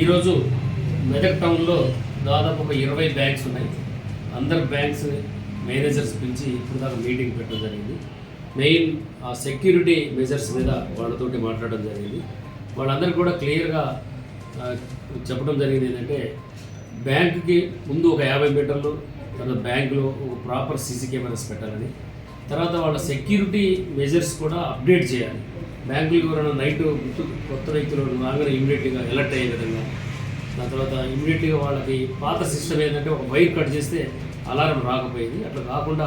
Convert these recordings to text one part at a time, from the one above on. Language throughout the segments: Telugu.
ఈరోజు మెదక్ టౌన్లో దాదాపు ఒక ఇరవై బ్యాంక్స్ ఉన్నాయి. అందరు బ్యాంక్స్ మేనేజర్స్ పిలిచి ఇప్పుడు దాకా మీటింగ్ పెట్టడం జరిగింది. మెయిన్ ఆ సెక్యూరిటీ మెజర్స్ మీద వాళ్ళతోటి మాట్లాడడం జరిగింది. వాళ్ళందరికీ కూడా క్లియర్గా చెప్పడం జరిగింది ఏంటంటే బ్యాంకుకి ముందు ఒక యాభై మీటర్లు తర్వాత బ్యాంకులో ఒక ప్రాపర్ సీసీ కెమెరాస్ పెట్టాలని తర్వాత వాళ్ళ సెక్యూరిటీ మెజర్స్ కూడా అప్డేట్ చేయాలి. బ్యాంకులు ఎవరైనా నైట్ కొత్త రైతులు రాగానే ఇమీడియట్గా అలర్ట్ అయ్యే విధంగా. దాని తర్వాత ఇమీడియట్గా వాళ్ళకి పాత సిస్టమ్ ఏంటంటే ఒక వైర్ కట్ చేస్తే అలారం రాకపోయింది. అట్లా కాకుండా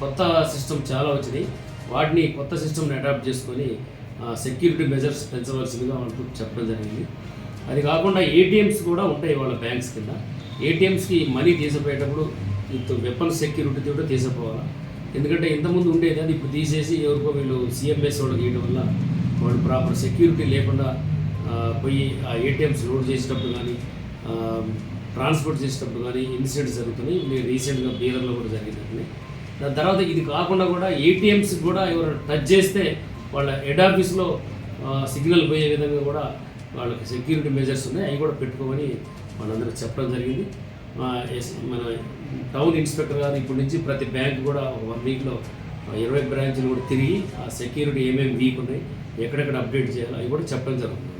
కొత్త సిస్టమ్ చాలా వచ్చినాయి వాటిని కొత్త సిస్టమ్ని అడాప్ట్ చేసుకొని సెక్యూరిటీ మెజర్స్ పెంచవలసిందిగా వాళ్ళకు చెప్పడం జరిగింది. అది కాకుండా ఏటీఎంస్ కూడా ఉంటాయి వాళ్ళ బ్యాంక్స్ కింద. ఏటీఎంస్కి మనీ తీసిపోయేటప్పుడు ఇంత వెపన్ సెక్యూరిటీ కూడా తీసుకుపోవాలి ఎందుకంటే ఇంతకుముందు ఉండేది అది ఇప్పుడు తీసేసి ఎవరికో వీళ్ళు సీఎంఎస్ వాళ్ళకి చేయడం వల్ల వాళ్ళు ప్రాపర్ సెక్యూరిటీ లేకుండా పోయి ఆ ఏటీఎంస్ లోడ్ చేసేటప్పుడు కానీ ట్రాన్స్పోర్ట్ చేసేటప్పుడు కానీ ఇన్సిడెంట్స్ జరుగుతున్నాయి. మీరు రీసెంట్గా బీదర్లో కూడా జరిగిందండి దాని తర్వాత ఇది కాకుండా కూడా ఏటీఎంస్ కూడా ఎవరు టచ్ చేస్తే వాళ్ళ హెడ్ ఆఫీస్లో సిగ్నల్ పోయే విధంగా కూడా వాళ్ళకి సెక్యూరిటీ మెజర్స్ ఉన్నాయి. అవి కూడా పెట్టుకోమని వాళ్ళందరూ చెప్పడం జరిగింది. మన టౌన్ ఇన్స్పెక్టర్ గారు ఇప్పటి నుంచి ప్రతి బ్యాంక్ కూడా ఒక వన్ వీక్లో ఇరవై బ్రాంచ్లు కూడా తిరిగి ఆ సెక్యూరిటీ ఏమేమి వీక్ ఉన్నాయి ఎక్కడెక్కడ అప్డేట్ చేయాలో అవి కూడా చెప్పడం జరుగుతుంది.